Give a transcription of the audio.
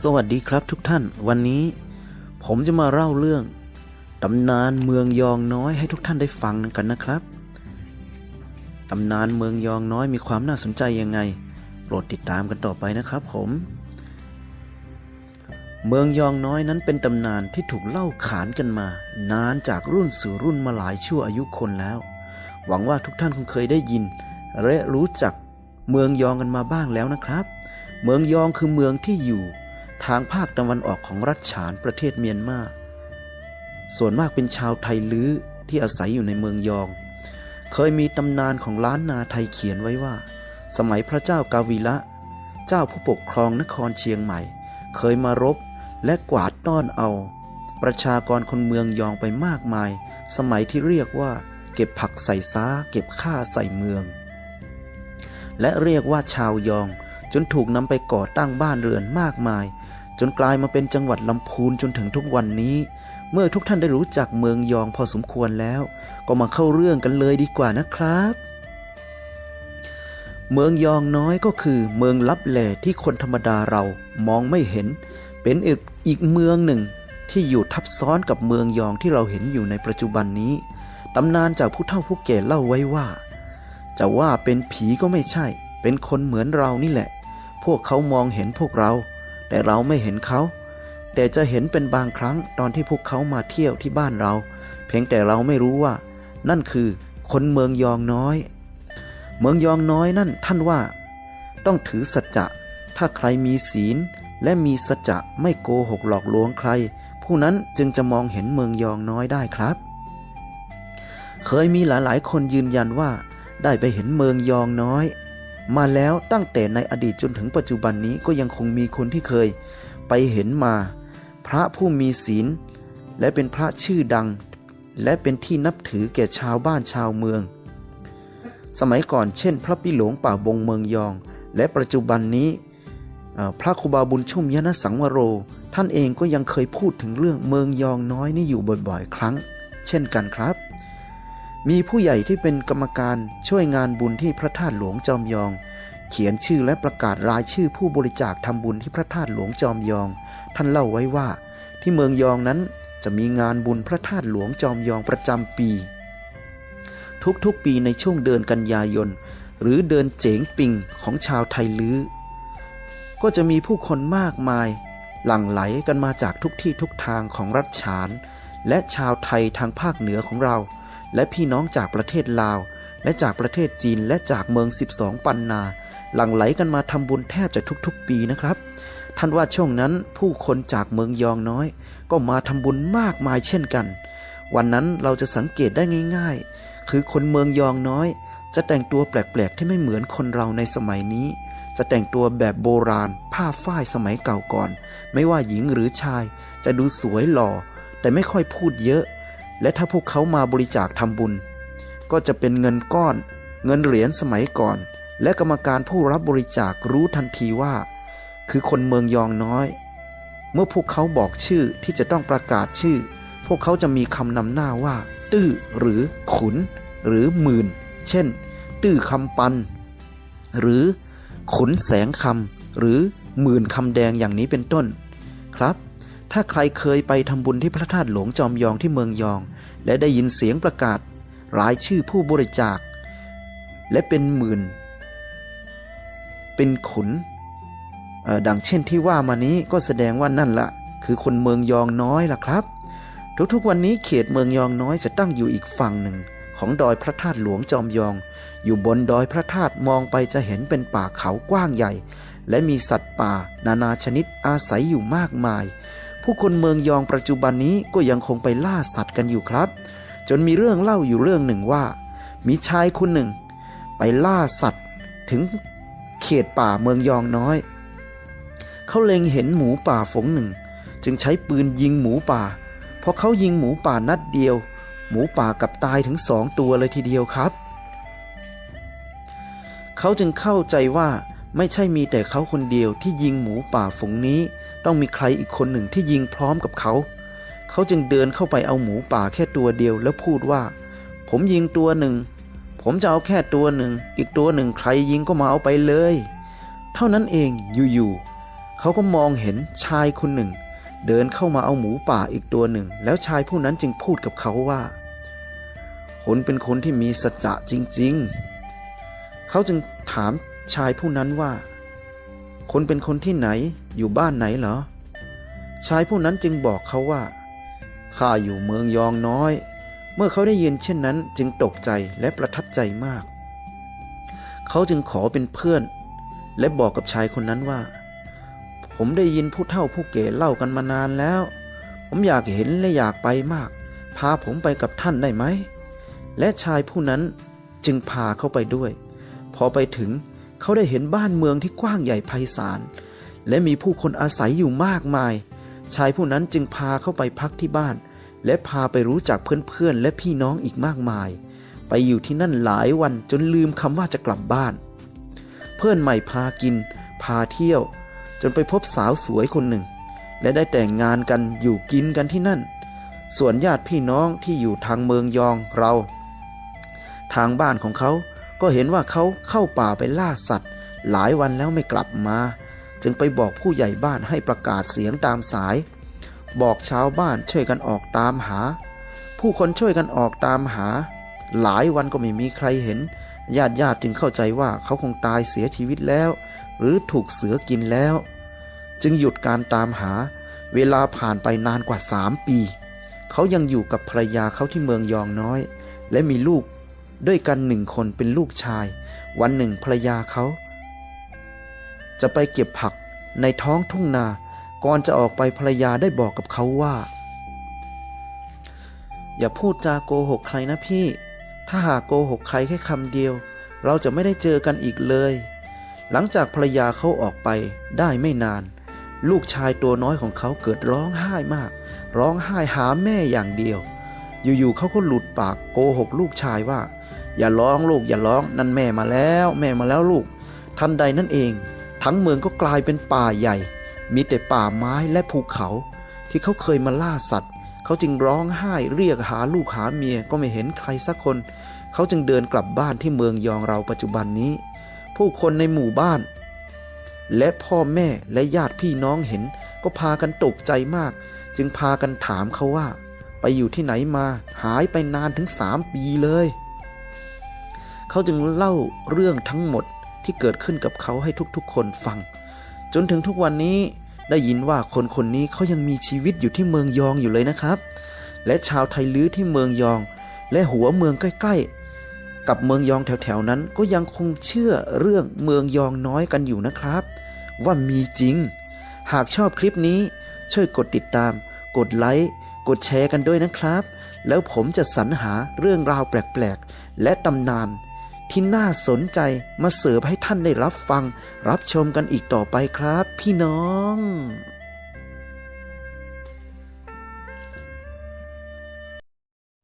สวัสดีครับทุกท่าน วันนี้ผมจะมาเล่าเรื่องตำนานเมืองยองน้อยให้ทุกท่านได้ฟังกันนะครับตำนานเมืองยองน้อยมีความน่าสนใจยังไง โปรดติดตามกันต่อไปนะครับผม เมืองยองน้อยนั้นเป็นตำนานที่ถูกเล่าขานกันมา นานจากรุ่นสู่รุ่นมาหลายชั่วอายุคนแล้ว หวังว่าทุกท่านคงเคยได้ยิน และรู้จักเมืองยองกันมาบ้างแล้วนะครับ เมืองยองคือเมืองที่อยู่ ทางภาคตะวันออกของรัฐฉานประเทศเมียนมาส่วนมากเป็นชาวไทยลื้อที่อาศัยอยู่ในเมืองยอง เคยมีตำนานของล้านนาไทยเขียนไว้ว่า สมัยพระเจ้ากาวิละ เจ้าผู้ปกครองนครเชียงใหม่ เคยมารบและกวาดต้อนเอา ประชากรคนเมืองยองไปมากมาย สมัยที่เรียกว่า เก็บผักใส่ซ้า เก็บข้าใส่เมือง และเรียกว่าชาวยองจนถูกนำไปก่อตั้งบ้านเรือนมากมาย จนกลายมาเป็นจังหวัดลำพูนจนถึงทุกวันนี้ เมื่อทุกท่านได้รู้จักเมืองยองพอสมควรแล้ว ก็มาเข้าเรื่องกันเลยดีกว่านะครับ เมืองยองน้อยก็คือเมืองลับแลที่คนธรรมดาเรามองไม่เห็น เป็นอีกอีกเมืองหนึ่งที่อยู่ทับซ้อนกับเมืองยองที่เราเห็นอยู่ในปัจจุบันนี้ตำนานจากผู้เฒ่าผู้แก่เล่าไว้ว่า จะว่าเป็นผีก็ไม่ใช่ เป็นคนเหมือนเรานี่แหละ พวกเขามองเห็นพวกเรา แต่เราไม่เห็นเขา แต่จะเห็นเป็นบางครั้งตอนที่พวกเขามาเที่ยวที่บ้านเรา เพียงแต่เราไม่รู้ว่า นั่นคือคนเมืองยองน้อย เมืองยองน้อยนั่นท่านว่า ต้องถือสัจจะถ้าใครมีศีล และมีสัจจะไม่โกหกหลอกลวงใคร ผู้นั้นจึงจะมองเห็นเมืองยองน้อยได้ครับ เคยมีหลายๆ คนยืนยันว่า ได้ไปเห็นเมืองยองน้อย มาแล้วตั้งแต่ในอดีตจนถึงปัจจุบันนี้ก็ยังคงมีคนที่เคยไปเห็นมา พระผู้มีศีล และเป็นพระชื่อดัง และเป็นที่นับถือแก่ชาวบ้านชาวเมือง สมัยก่อนเช่น พระปิหลงป่าบงเมืองยอง และปัจจุบันนี้พระครูบาบุญชุ่มยนสังวโร ท่านเองก็ยังเคยพูดถึงเรื่องเมืองยองน้อยนี่อยู่บ่อยๆ ครั้ง เช่นกันครับ มีผู้ใหญ่ที่เป็นกรรมการช่วยงานบุญที่พระธาตุหลวงจอมยอง เขียนชื่อและประกาศรายชื่อผู้บริจาคทำบุญที่พระธาตุหลวงจอมยอง ท่านเล่าไว้ว่า ที่เมืองยองนั้นจะมีงานบุญพระธาตุหลวงจอมยองประจำปี ทุกๆปีในช่วงเดือนกันยายน หรือเดือนเจ๋งปิงของชาวไทยลื้อ ก็จะมีผู้คนมากมาย หลั่งไหลกันมาจากทุกที่ทุกทางของรัฐฉาน และชาวไทยทางภาคเหนือของเรา และพี่น้องจากประเทศลาว และจากประเทศจีนและจากเมือง 12 ปันนา หลั่งไหลกันมาทำบุญแทบจะทุกๆปีนะครับ ท่านว่าช่วงนั้นผู้คนจากเมืองยองน้อย ก็มาทำบุญมากมายเช่นกัน วันนั้นเราจะสังเกตได้ง่ายๆ คือคนเมืองยองน้อย จะแต่งตัวแปลกๆ ที่ไม่เหมือนคนเราในสมัยนี้ จะแต่งตัวแบบโบราณ ผ้าฝ้ายสมัยเก่าก่อน ไม่ว่าหญิงหรือชาย จะดูสวยหล่อ แต่ไม่ค่อยพูดเยอะ และถ้าพวกเขามาบริจาคทำบุญ ก็จะเป็นเงินก้อน เงินเหรียญสมัยก่อน และกรรมการผู้รับบริจาครู้ทันทีว่า คือคนเมืองยองน้อย เมื่อพวกเขาบอกชื่อที่จะต้องประกาศชื่อ พวกเขาจะมีคำนำหน้าว่า ตื้อหรือขุน หรือหมื่น เช่น ตื้อคำปัน หรือขุนแสงคำหรือหมื่นคำแดงอย่างนี้เป็นต้น ครับ ถ้าใครเคยไปทำบุญที่พระธาตุหลวงจอมยองที่เมืองยอง และได้ยินเสียงประกาศรายชื่อผู้บริจาค และเป็นหมื่น เป็นขุนดังเช่นที่ว่ามานี้ก็แสดงว่านั่นละคือคนเมืองยองน้อยล่ะครับ ทุกๆวันนี้เขตเมืองยองน้อยจะตั้งอยู่อีกฝั่งหนึ่งของดอยพระธาตุหลวงจอมยอง อยู่บนดอยพระธาตุมองไปจะเห็นเป็นป่าเขากว้างใหญ่ และมีสัตว์ป่า นานาชนิดอาศัยอยู่มากมาย ผู้คนเมืองยองปัจจุบันนี้ก็ยังคงไปล่าสัตว์กันอยู่ครับ จนมีเรื่องเล่าอยู่เรื่องหนึ่งว่า มีชายคนหนึ่ง ไปล่าสัตว์ถึงเขตป่าเมืองยองน้อย เขาเล็งเห็นหมูป่าฝูงหนึ่ง จึงใช้ปืนยิงหมูป่าพอเขายิงหมูป่านัดเดียว หมูป่ากับตายถึงสองตัวเลยทีเดียวครับ เขาจึงเข้าใจว่าไม่ใช่มีแต่เขาคนเดียวที่ยิงหมูป่าฝูงนี้ ต้องมีใครอีกคนหนึ่งที่ยิงพร้อมกับเขา เขาจึงเดินเข้าไปเอาหมูป่าแค่ตัวเดียวแล้วพูดว่า ผมยิงตัวหนึ่ง ผมจะเอาแค่ตัวหนึ่ง อีกตัวหนึ่งใครยิงก็มาเอาไปเลย เท่านั้นเองอยู่ๆเขาก็มองเห็นชายคนหนึ่ง เดินเข้ามาเอาหมูป่าอีกตัวหนึ่ง แล้วชายผู้นั้นจึงพูดกับเขาว่าคุณเป็นคนที่มีสัจจะจริง ๆ เขาจึงถามชายผู้นั้นว่า คนเป็นคนที่ไหนอยู่บ้านไหนเหรอ ชายผู้นั้นจึงบอกเขาว่า ข้าอยู่เมืองยองน้อย เมื่อเขาได้ยินเช่นนั้นจึงตกใจและประทับใจมาก เขาจึงขอเป็นเพื่อน และบอกกับชายคนนั้นว่า ผมได้ยินผู้เฒ่าผู้แก่เล่ากันมานานแล้ว ผมอยากเห็นและอยากไปมาก พาผมไปกับท่านได้ไหม และชายผู้นั้นจึงพาเขาไปด้วย พอไปถึง เขาได้เห็นบ้านเมืองที่กว้างใหญ่ไพศาล และมีผู้คนอาศัยอยู่มากมาย ชายผู้นั้นจึงพาเข้าไปพักที่บ้าน และพาไปรู้จักเพื่อนๆและพี่น้องอีกมากมาย ไปอยู่ที่นั่นหลายวันจนลืมคำว่าจะกลับบ้าน เพื่อนใหม่พากิน พาเที่ยว จนไปพบสาวสวยคนหนึ่ง และได้แต่งงานกันอยู่กินกันที่นั่น ส่วนญาติพี่น้องที่อยู่ทางเมืองยองเรา ทางบ้านของเขา ก็เห็นว่าเขาเข้าป่าไปล่าสัตว์ หลายวันแล้วไม่กลับมา จึงไปบอกผู้ใหญ่บ้านให้ประกาศเสียงตามสาย บอกชาวบ้านช่วยกันออกตามหา ผู้คนช่วยกันออกตามหา หลายวันก็ไม่มีใครเห็น ญาติญาติจึงเข้าใจว่าเขาคงตายเสียชีวิตแล้ว หรือถูกเสือกินแล้ว จึงหยุดการตามหา เวลาผ่านไปนานกว่าสามปี เขายังอยู่กับภรรยาเขาที่เมืองยองน้อย และมีลูก ด้วยกันหนึ่งคนเป็นลูกชาย วันหนึ่งภรรยาเขา จะไปเก็บผักในท้องทุ่งนา ก่อนจะออกไปภรรยาได้บอกกับเขาว่า อย่าพูดจาโกหกใครนะพี่ ถ้าหากโกหกใครแค่คำเดียว เราจะไม่ได้เจอกันอีกเลย หลังจากภรรยาเขาออกไปได้ไม่นาน ลูกชายตัวน้อยของเขาเกิดร้องไห้มาก ร้องไห้หาแม่อย่างเดียวอยู่ๆเขาก็หลุดปากโกหกลูกชายว่า อย่าร้องลูกอย่าร้องนั่นแม่มาแล้ว แม่มาแล้วลูก ทันใดนั่นเอง ทั้งเมืองก็กลายเป็นป่าใหญ่ มีแต่ป่าไม้และภูเขา ที่เขาเคยมาล่าสัตว์ เขาจึงร้องไห้เรียกหาลูกหาเมียก็ไม่เห็นใครสักคน เขาจึงเดินกลับบ้านที่เมืองยองเราปัจจุบันนี้ ผู้คนในหมู่บ้าน และพ่อแม่และญาติพี่น้องเห็น ก็พากันตกใจมาก จึงพากันถามเขาว่า ไปอยู่ที่ไหนมา หายไปนานถึงสามปีเลย เขาจึงเล่าเรื่องทั้งหมดที่เกิดขึ้นกับเขาให้ทุกๆ คนฟัง จนถึงทุกวันนี้ได้ยินว่าคนคนนี้เขายังมีชีวิตอยู่ที่เมืองยองอยู่เลยนะครับ และชาวไทยลื้อที่เมืองยอง และหัวเมืองใกล้ๆ กับเมืองยองแถวๆนั้นก็ยังคงเชื่อเรื่องเมืองยองน้อยกันอยู่นะครับ ว่ามีจริง หากชอบคลิปนี้ช่วยกดติดตาม กดไลค์กดแชร์กันด้วยนะครับ แล้วผมจะสรรหาเรื่องราวแปลกๆ และตำนาน ที่น่าสนใจมาเสิร์ฟให้ท่านได้รับฟัง รับชมกันอีกต่อไปครับ พี่น้อง